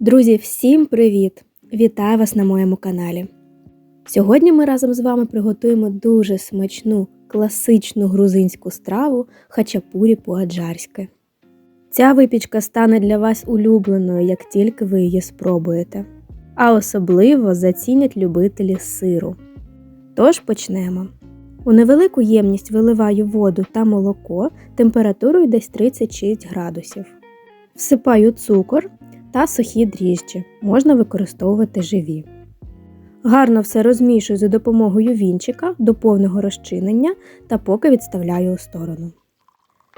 Друзі, всім привіт! Вітаю вас на моєму каналі. Сьогодні ми разом з вами приготуємо дуже смачну класичну грузинську страву хачапурі по-аджарськи. Ця випічка стане для вас улюбленою, як тільки ви її спробуєте. А особливо зацінять любителі сиру. Тож почнемо. У невелику ємність виливаю воду та молоко температурою десь 36 градусів. Всипаю цукор та сухі дріжджі, можна використовувати живі. Гарно все розмішую за допомогою вінчика до повного розчинення та поки відставляю у сторону.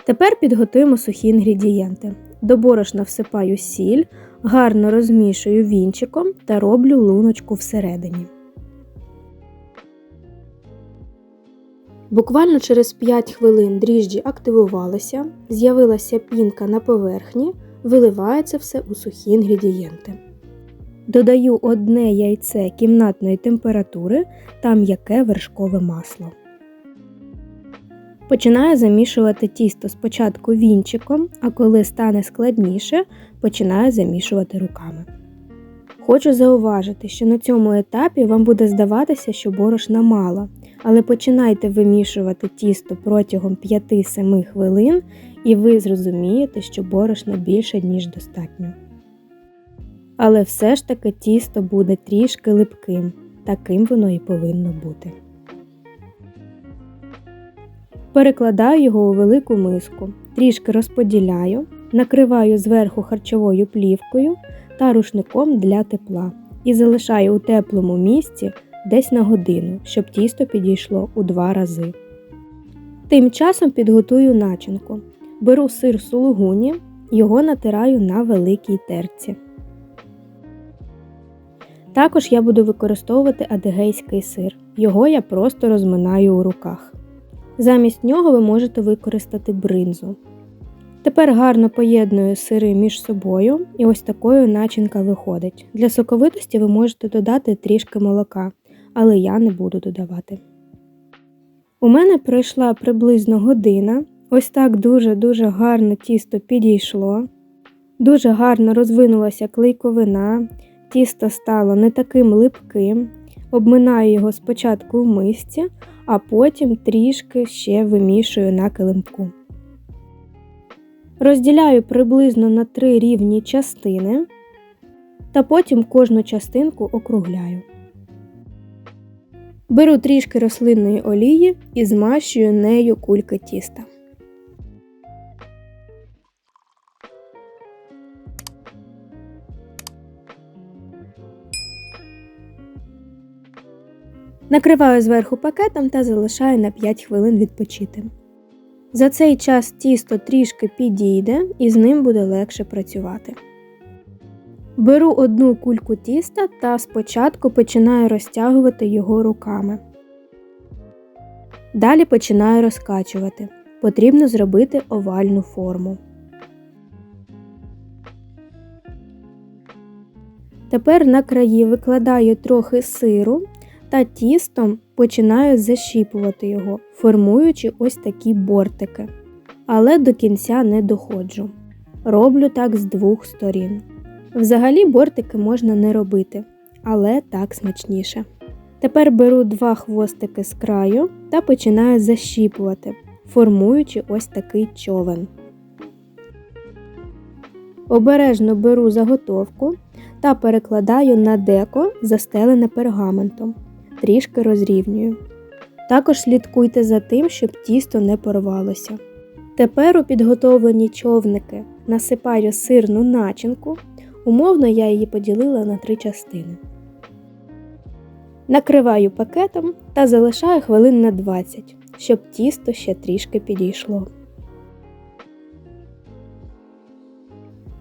Тепер підготуємо сухі інгредієнти. До борошна всипаю сіль, гарно розмішую вінчиком та роблю луночку всередині. Буквально через 5 хвилин дріжджі активувалися, з'явилася пінка на поверхні, виливається все у сухі інгредієнти. Додаю одне яйце кімнатної температури та м'яке вершкове масло. Починаю замішувати тісто спочатку вінчиком, а коли стане складніше, починаю замішувати руками. Хочу зауважити, що на цьому етапі вам буде здаватися, що борошна мало, але починайте вимішувати тісто протягом 5-7 хвилин, і ви зрозумієте, що борошна більше, ніж достатньо. Але все ж таки тісто буде трішки липким, таким воно і повинно бути. Перекладаю його у велику миску, трішки розподіляю, накриваю зверху харчовою плівкою та рушником для тепла і залишаю у теплому місці десь на годину, щоб тісто підійшло у два рази. Тим часом підготую начинку. Беру сир сулугуні, його натираю на великій терці. Також я буду використовувати адигейський сир. Його я просто розминаю у руках. Замість нього ви можете використати бринзу. Тепер гарно поєдную сири між собою, і ось такою начинка виходить. Для соковитості ви можете додати трішки молока, але я не буду додавати. У мене пройшла приблизно година. Ось так дуже-дуже гарно тісто підійшло. Дуже гарно розвинулася клейковина, тісто стало не таким липким. Обминаю його спочатку в мисці, а потім трішки ще вимішую на килимку. Розділяю приблизно на три рівні частини та потім кожну частинку округляю. Беру трішки рослинної олії і змащую нею кульки тіста. Накриваю зверху пакетом та залишаю на 5 хвилин відпочити. За цей час тісто трішки підійде і з ним буде легше працювати. Беру одну кульку тіста та спочатку починаю розтягувати його руками. Далі починаю розкачувати. Потрібно зробити овальну форму. Тепер на краї викладаю трохи сиру та тістом починаю защіпувати його, формуючи ось такі бортики. Але до кінця не доходжу. Роблю так з двох сторін. Взагалі бортики можна не робити, але так смачніше. Тепер беру два хвостики з краю та починаю защіпувати, формуючи ось такий човен. Обережно беру заготовку та перекладаю на деко, застелене пергаментом трішки розрівнюю. Також слідкуйте за тим, щоб тісто не порвалося. Тепер у підготовлені човники насипаю сирну начинку, умовно я її поділила на три частини. Накриваю пакетом та залишаю хвилин на 20, щоб тісто ще трішки підійшло.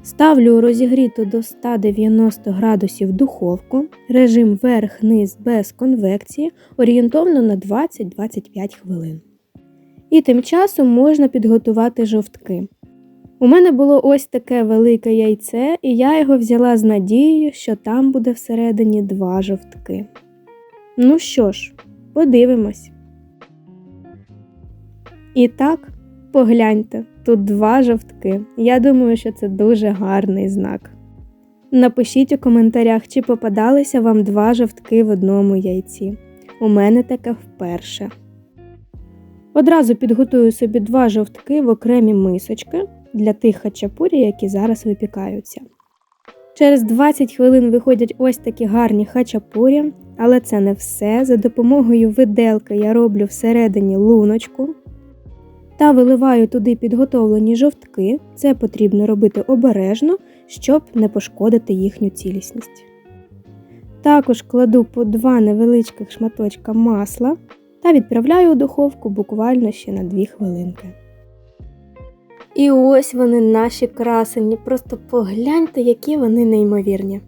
Ставлю розігріту до 190 градусів духовку, режим верх-низ без конвекції орієнтовно на 20-25 хвилин. І тим часом можна підготувати жовтки. У мене було ось таке велике яйце, і я його взяла з надією, що там буде всередині два жовтки. Ну що ж, подивимось. І так, погляньте. Тут два жовтки. Я думаю, що це дуже гарний знак. Напишіть у коментарях, чи попадалися вам два жовтки в одному яйці. У мене таке вперше. Одразу підготую собі два жовтки в окремі мисочки для тих хачапурі, які зараз випікаються. Через 20 хвилин виходять ось такі гарні хачапурі, але це не все. За допомогою виделки я роблю всередині луночку та виливаю туди підготовлені жовтки. Це потрібно робити обережно, щоб не пошкодити їхню цілісність. Також кладу по два невеличких шматочка масла та відправляю у духовку буквально ще на 2 хвилинки. І ось вони наші красені, просто погляньте, які вони неймовірні.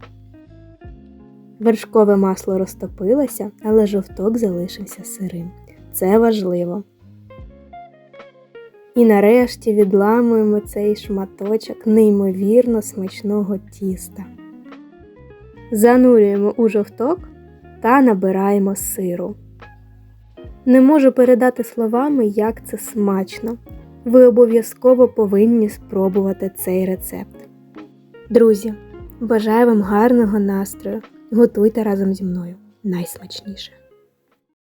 Вершкове масло розтопилося, але жовток залишився сирим. Це важливо. І нарешті відламуємо цей шматочок неймовірно смачного тіста. Занурюємо у жовток та набираємо сиру. Не можу передати словами, як це смачно. Ви обов'язково повинні спробувати цей рецепт. Друзі, бажаю вам гарного настрою. Готуйте разом зі мною найсмачніше.